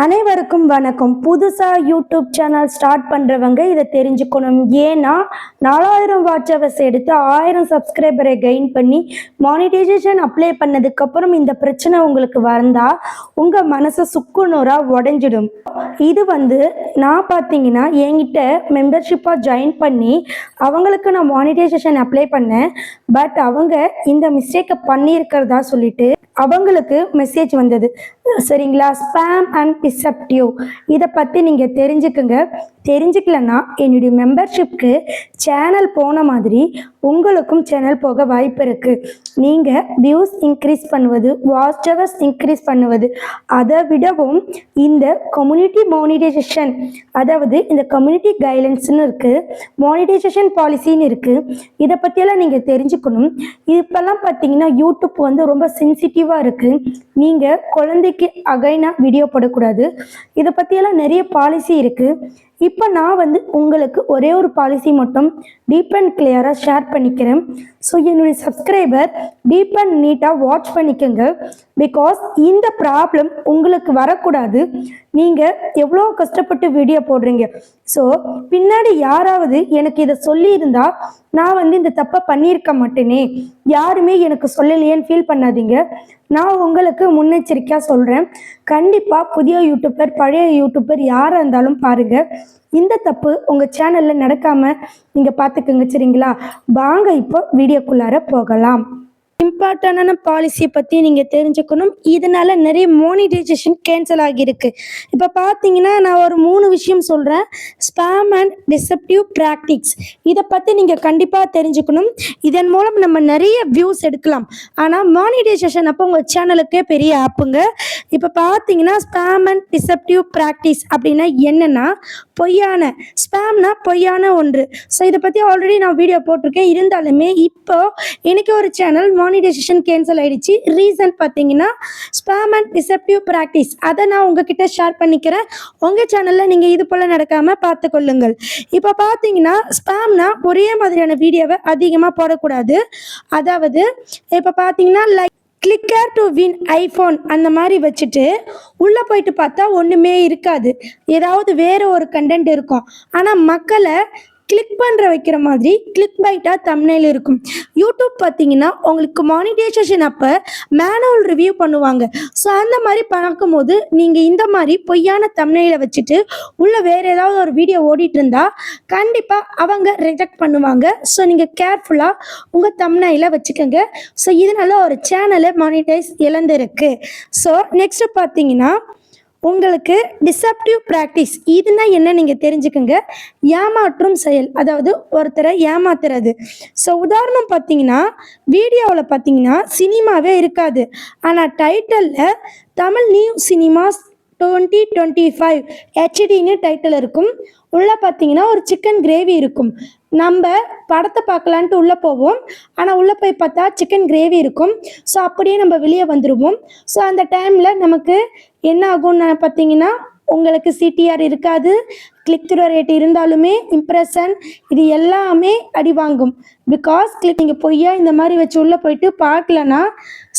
அனைவருக்கும் வணக்கம். புதுசாக யூடியூப் சேனல் ஸ்டார்ட் பண்ணுறவங்க இதை தெரிஞ்சுக்கணும். ஏன்னா நாலாயிரம் வாட்ச்சவர்ஸ் எடுத்து ஆயிரம் சப்ஸ்கிரைபரை கெயின் பண்ணி மானிட்டைசேஷன் அப்ளை பண்ணதுக்கப்புறம் இந்த பிரச்சனை உங்களுக்கு வந்தால் உங்கள் மனசை சுக்குநூறாக உடஞ்சிடும். இது வந்து நான் பார்த்தீங்கன்னா என்கிட்ட மெம்பர்ஷிப்பாக ஜாயின் பண்ணி அவங்களுக்கு நான் மானிட்டைசேஷன் அப்ளை பண்ணேன். பட் அவங்க இந்த மிஸ்டேக்கை பண்ணியிருக்கிறதா சொல்லிட்டு அவங்களுக்கு மெசேஜ் வந்தது. சரிங்களா? ஸ்பேம் அண்ட் டிசப்டிவ் இதை பற்றி நீங்கள் தெரிஞ்சுக்குங்க. தெரிஞ்சுக்கலன்னா என்னுடைய மெம்பர்ஷிப்க்கு சேனல் போன மாதிரி உங்களுக்கும் சேனல் போக வாய்ப்பு இருக்குது நீங்கள் வியூஸ் இன்க்ரீஸ் பண்ணுவது வாட்ச் ஹவர்ஸ் இன்க்ரீஸ் பண்ணுவது அதை விடவும் இந்த கம்யூனிட்டி மானிட்டைசேஷன் அதாவது இந்த கம்யூனிட்டி கைட்லைன்ஸ்னு இருக்குது மானிட்டைசேஷன் பாலிசின்னு இருக்குது இதை பற்றியெல்லாம் நீங்கள் தெரிஞ்சுக்கணும். இப்போல்லாம் பார்த்தீங்கன்னா யூடியூப் வந்து ரொம்ப சென்சிட்டிவாக இருக்குது நீங்கள் குழந்தைக்கு அகைனாக வீடியோ போடக்கூடாது. இதை பற்றியெல்லாம் நிறைய பாலிசி இருக்குது இப்போ நான் வந்து உங்களுக்கு ஒரே ஒரு பாலிசி மட்டும் டீப் அண்ட் கிளியராக ஷேர் பண்ணிக்கிறேன். ஸோ என்னுடைய சப்ஸ்கிரைபர் டீப் அண்ட் நீட்டாக வாட்ச் பண்ணிக்கோங்க. பிகாஸ் இந்த ப்ராப்ளம் உங்களுக்கு வரக்கூடாது. நீங்கள் எவ்வளோ கஷ்டப்பட்டு வீடியோ போடுறீங்க. ஸோ பின்னாடி யாராவது எனக்கு இதை சொல்லியிருந்தா நான் வந்து இந்த தப்பை பண்ணியிருக்க மாட்டேனே. யாருமே எனக்கு சொல்லலையேன்னு ஃபீல் பண்ணாதீங்க. நான் உங்களுக்கு முன்னெச்சரிக்கையாக சொல்கிறேன் கண்டிப்பாக புதிய யூடியூபர் பழைய யூடியூபர் யாராக இருந்தாலும் பாருங்கள் இந்த தப்பு உங்கள் சேனலில் நடக்காமல் நீங்கள் பார்த்துக்கோங்க சரிங்களா? வாங்க இப்போ வீடியோக்குள்ளார போகலாம். இம்பார்ட்டண்டான பாலிசியை பற்றி நீங்கள் தெரிஞ்சுக்கணும். இதனால நிறைய மோனிடைசேஷன் கேன்சல் ஆகியிருக்கு. இப்போ பார்த்தீங்கன்னா நான் ஒரு மூணு விஷயம் சொல்கிறேன் ஸ்பேம் அண்ட் டிசப்டிவ் ப்ராக்டிக்ஸ் இதை பற்றி நீங்கள் கண்டிப்பாக தெரிஞ்சுக்கணும். இதன் மூலம் நம்ம நிறைய வியூஸ் எடுக்கலாம். ஆனால் மானிடைசேஷன் அப்போ உங்கள் சேனலுக்கே பெரிய ஆப்புங்க இப்போ பார்த்தீங்கன்னா ஸ்பேம் அண்ட் டிசப்டிவ் ப்ராக்டிஸ் அப்படின்னா என்னென்னா பொய்யான ஸ்பேம்னா பொய்யான ஒன்று. ஸோ இதை பற்றி ஆல்ரெடி நான் வீடியோ போட்டிருக்கேன். இருந்தாலுமே இப்போ எனக்கு ஒரு சேனல் மானிடைசேஷன் கேன்சல் ஆயிடுச்சு. ரீசன் பார்த்தீங்கன்னா ஸ்பேம் அண்ட் ரிசப்டிவ் ப்ராக்டிஸ் அதை நான் உங்ககிட்ட ஷேர் பண்ணிக்கிறேன். உங்கள் சேனலில் நீங்கள் இது போல் நடக்காமல் பார்த்து கொள்ளுங்கள் இப்போ பார்த்தீங்கன்னா ஸ்பேம்னா ஒரே மாதிரியான வீடியோவை அதிகமாக போடக்கூடாது. அதாவது இப்போ பார்த்தீங்கன்னா like clicker to win iPhone அந்த மாதிரி வச்சுட்டு உள்ளே போயிட்டு பார்த்தா ஒன்றுமே இருக்காது. ஏதாவது வேறு ஒரு கண்டென்ட் இருக்கும். ஆனால் மக்களை கிளிக் பண்ணுற வைக்கிற மாதிரி கிளிக் பைட்டாக தம்னையில் இருக்கும். யூடியூப் பார்த்தீங்கன்னா உங்களுக்கு மானிடைசேஷன் அப்போ மேனுவல் ரிவ்யூ பண்ணுவாங்க. ஸோ அந்த மாதிரி பார்க்கும்போது நீங்கள் இந்த மாதிரி பொய்யான தம்னையில் வச்சுட்டு உள்ளே வேறு ஏதாவது ஒரு வீடியோ ஓடிட்டு இருந்தா கண்டிப்பாக அவங்க ரிஜெக்ட் பண்ணுவாங்க. ஸோ நீங்கள் கேர்ஃபுல்லாக உங்கள் தமிழில் வச்சுக்கோங்க. ஸோ இதனால ஒரு சேனலை மானிடைஸ் இழந்திருக்கு. ஸோ நெக்ஸ்ட் பார்த்தீங்கன்னா உங்களுக்கு டிசப்டிவ் ப்ராக்டிஸ் இதுனா என்ன நீங்கள் தெரிஞ்சுக்கோங்க. ஏமாற்றும் செயல் அதாவது ஒருத்தரை ஏமாத்துறது. ஸோ உதாரணம் பார்த்தீங்கன்னா வீடியோவில் பார்த்தீங்கன்னா சினிமாவே இருக்காது. ஆனால் டைட்டலில் Tamil new cinemas twenty twenty five ஹெச்டின்னு title இருக்கும். உள்ளே பார்த்தீங்கன்னா ஒரு சிக்கன் கிரேவி இருக்கும். நம்ம படத்தை பார்க்கலான்ட்டு உள்ளே போவோம். ஆனால் உள்ளே போய் பார்த்தா சிக்கன் கிரேவி இருக்கும். ஸோ அப்படியே நம்ம வெளியே வந்துடுவோம் ஸோ அந்த டைமில் நமக்கு என்ன ஆகும்னு பார்த்தீங்கன்னா உங்களுக்கு சிடிஆர் இருக்காது. கிளிக் த்ரூ ரேட் இருந்தாலுமே இம்ப்ரெஷன் இது எல்லாமே அடி வாங்கும். பிகாஸ் கிளிக் நீங்கள் பொய்யா இந்த மாதிரி வச்சு உள்ளே போயிட்டு பார்க்கலனா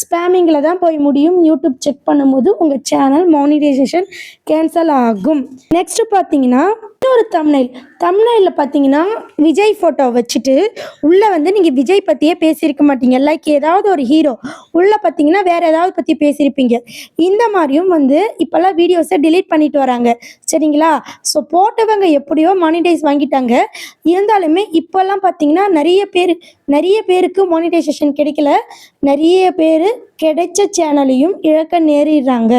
ஸ்பேமிங்கில் தான் போய் முடியும். யூடியூப் செக் பண்ணும்போது உங்கள் சேனல் மானிடைசேஷன் கேன்சல் ஆகும். நெக்ஸ்ட்டு பார்த்தீங்கன்னா இன்னொரு தம்னைல் தம்னைலில் பார்த்தீங்கன்னா விஜய் ஃபோட்டோ வச்சுட்டு உள்ளே வந்து நீங்கள் விஜய் பற்றியே பேசியிருக்க மாட்டீங்க. லைக் ஏதாவது ஒரு ஹீரோ உள்ளே பார்த்தீங்கன்னா வேறு ஏதாவது பற்றி பேசியிருப்பீங்க. இந்த மாதிரியும் வந்து இப்போல்லாம் வீடியோஸை டிலீட் பண்ணிட்டு வராங்க. சரிங்களா? ஸோ போட்டவங்க எப்படியோ மானிடைஸ் வாங்கிட்டாங்க. இருந்தாலுமே இப்போல்லாம் பார்த்தீங்கன்னா நிறைய பேர் நிறைய பேருக்கு மானிடைசேஷன் கிடைக்கல. நிறைய பேர் கிடைச்ச சேனலையும் இழக்க நேரிடுறாங்க.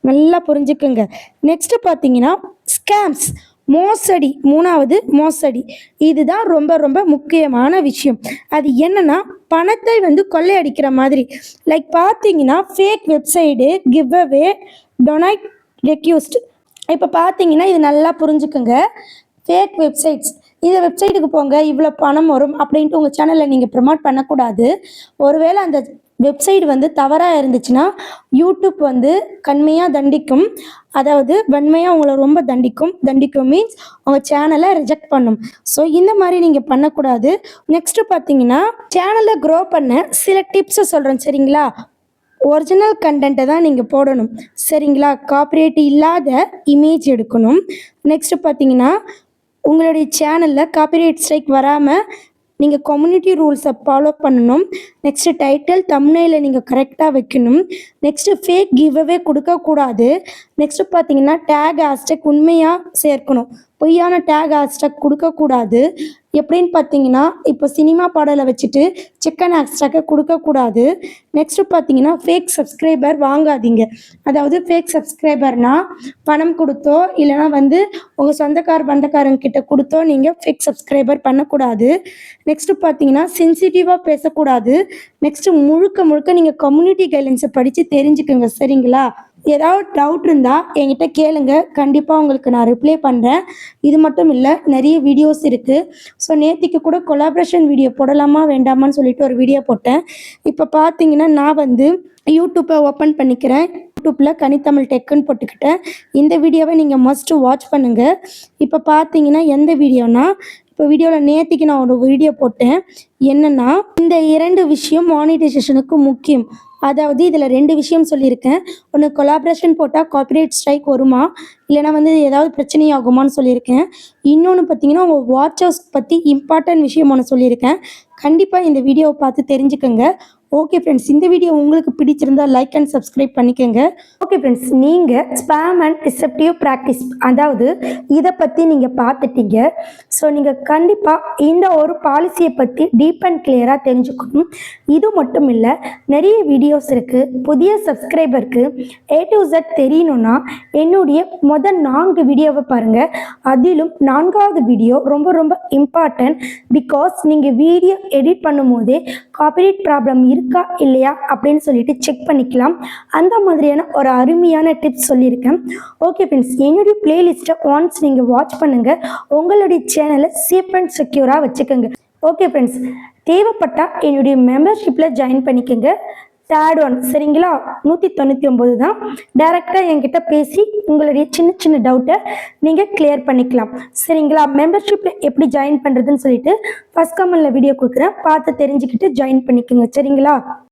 நல்லா புரிஞ்சுக்குங்க. நெக்ஸ்ட் பார்த்தீங்கன்னா ஸ்கேம்ஸ் மோசடி மூணாவது மோசடி. இதுதான் ரொம்ப ரொம்ப முக்கியமான விஷயம். அது என்னன்னா பணத்தை வந்து கொள்ளையடிக்கிற மாதிரி. லைக் பார்த்தீங்கன்னா fake website give away donate request இப்போ பார்த்தீங்கன்னா இது நல்லா புரிஞ்சுக்குங்க. ஃபேக் வெப்சைட்ஸ் இந்த வெப்சைட்டுக்கு போங்க இவ்வளோ பணம் வரும் அப்படின்ட்டு உங்கள் சேனலில் நீங்கள் ப்ரமோட் பண்ணக்கூடாது. ஒருவேளை அந்த வெப்சைட் வந்து தவறாக இருந்துச்சுன்னா யூடியூப் வந்து கண்மையாக தண்டிக்கும். அதாவது வன்மையாக உங்களை ரொம்ப தண்டிக்கும். தண்டிக்கும் மீன்ஸ் உங்கள் சேனலை ரிஜெக்ட் பண்ணும். ஸோ இந்த மாதிரி நீங்கள் பண்ணக்கூடாது. நெக்ஸ்ட்டு பார்த்தீங்கன்னா சேனலை க்ரோ பண்ண சில டிப்ஸை சொல்கிறேன் சரிங்களா? ஒரிஜினல் கண்டென்ட்டை தான் நீங்கள் போடணும். சரிங்களா? காப்பிரைட் இல்லாத இமேஜ் எடுக்கணும். நெக்ஸ்ட்டு பார்த்தீங்கன்னா உங்களுடைய சேனலில் காப்பிரைட் ஸ்ட்ரைக் வராமல் நீங்கள் கம்யூனிட்டி ரூல்ஸை ஃபாலோ பண்ணணும். நெக்ஸ்ட்டு டைட்டில் தம்னையில் நீங்கள் கரெக்டாக வைக்கணும். நெக்ஸ்ட்டு ஃபேக் கிவ்அவே கொடுக்கக்கூடாது. நெக்ஸ்ட்டு பார்த்தீங்கன்னா டேக் ஹேஷ்டேக் உண்மையாக சேர்க்கணும். பொய்யான டேக் ஹேஷ்டேக் கொடுக்கக்கூடாது. எப்படின்னு பார்த்தீங்கன்னா இப்போ சினிமா பாடலை வச்சுட்டு சிக்கன் எக்ஸ்ட்ராக்க கொடுக்கக்கூடாது நெக்ஸ்ட்டு பார்த்தீங்கன்னா ஃபேக் சப்ஸ்கிரைபர் வாங்காதீங்க. அதாவது ஃபேக் சப்ஸ்கிரைபர்னால் பணம் கொடுத்தோ இல்லைனா வந்து உங்கள் சொந்தக்கார பந்தக்காரங்க கிட்ட கொடுத்தோ நீங்கள் ஃபேக் சப்ஸ்கிரைபர் பண்ணக்கூடாது. நெக்ஸ்ட்டு பார்த்தீங்கன்னா சென்சிட்டிவாக பேசக்கூடாது. நெக்ஸ்ட்டு முழுக்க முழுக்க நீங்கள் கம்யூனிட்டி கைட்லைன்ஸை படித்து தெரிஞ்சுக்குங்க சரிங்களா? ஏதாவது டவுட் இருந்தால் என்கிட்ட கேளுங்க. கண்டிப்பாக உங்களுக்கு நான் ரிப்ளை பண்ணுறேன் இது மட்டும் இல்லை நிறைய வீடியோஸ் இருக்குது ஸோ நேத்திக்கு கூட கொலாபரேஷன் வீடியோ போடலாமா வேண்டாமான்னு சொல்லிட்டு ஒரு வீடியோ போட்டேன். இப்போ பார்த்தீங்கன்னா நான் வந்து யூடியூப்பை ஓப்பன் பண்ணிக்கிறேன். யூடியூப்பில் கனித்தமிழ் டெக்குன்னு போட்டுக்கிட்டேன். இந்த வீடியோவை நீங்கள் மஸ்ட்டு வாட்ச் பண்ணுங்கள் இப்போ பார்த்தீங்கன்னா எந்த வீடியோனா இப்போ வீடியோவில் நேற்றுக்கு நான் ஒரு வீடியோ போட்டேன். என்னென்னா இந்த இரண்டு விஷயம் மானிட்டைசேஷனுக்கு முக்கியம். அதாவது இதில் ரெண்டு விஷயம் சொல்லியிருக்கேன். ஒன்று கொலாபரேஷன் போட்டால் காப்பிரைட் ஸ்ட்ரைக் வருமா? இல்லைனா வந்து ஏதாவது பிரச்சனை ஆகுமான்னு சொல்லியிருக்கேன். இன்னொன்று பார்த்தீங்கன்னா உங்கள் வாட்ச் ஹவுஸ் பற்றி இம்பார்ட்டன்ட் விஷயம் ஒன்று சொல்லியிருக்கேன். கண்டிப்பாக இந்த வீடியோவை பார்த்து தெரிஞ்சுக்கோங்க. ஓகே ஃப்ரெண்ட்ஸ் இந்த வீடியோ உங்களுக்கு பிடிச்சிருந்தா லைக் அண்ட் சப்ஸ்கிரைப் பண்ணிக்கோங்க. ஓகே ஃப்ரெண்ட்ஸ் நீங்கள் ஸ்பேம் அண்ட் டிசப்டிவ் ப்ராக்டிஸ் அதாவது இதை பற்றி நீங்கள் பார்த்துட்டீங்க. ஸோ நீங்கள் கண்டிப்பாக இந்த ஒரு பாலிசியை பற்றி டீப் அண்ட் கிளியராக தெரிஞ்சுக்கணும். இது மட்டும் இல்லை நிறைய வீடியோஸ் இருக்குது புதிய சப்ஸ்கிரைபருக்கு ஏ டு ஜெட் தெரியணும்னா என்னுடைய முதல் நான்கு வீடியோவை பாருங்கள் அதிலும் நான்காவது வீடியோ ரொம்ப ரொம்ப இம்பார்ட்டன்ட் பிகாஸ் நீங்கள் வீடியோ எடிட் பண்ணும்போதே காப்பிரைட் ப்ராப்ளம் இருக்கா இல்லையா அப்படின்னு சொல்லிட்டு செக் பண்ணிக்கலாம். அந்த மாதிரியான ஒரு அருமையான டிப்ஸ் சொல்லியிருக்கேன். ஓகே ஃப்ரெண்ட்ஸ் என்னுடைய பிளேலிஸ்ட்டை ஒன்ஸ் நீங்கள் வாட்ச் பண்ணுங்கள் உங்களுடைய சேனலை சேஃப் அண்ட் செக்யூராக வச்சுக்கோங்க. ஓகே ஃப்ரெண்ட்ஸ் தேவைப்பட்டால் என்னுடைய மெம்பர்ஷிப்பில் ஜாயின் பண்ணிக்கோங்க. தேர்ட் ஒன் சரிங்களா? நூற்றி தொண்ணூற்றி ஒம்பது தான் டேரெக்டாக என்கிட்ட பேசி உங்களுடைய சின்ன சின்ன டவுட்டை நீங்கள் கிளியர் பண்ணிக்கலாம். சரிங்களா? மெம்பர்ஷிப்பில் எப்படி ஜாயின் பண்ணுறதுன்னு சொல்லிட்டு ஃபஸ்ட் கமெண்டில் வீடியோ கொடுக்குறேன். பார்த்து தெரிஞ்சுக்கிட்டு ஜாயின் பண்ணிக்கோங்க. சரிங்களா?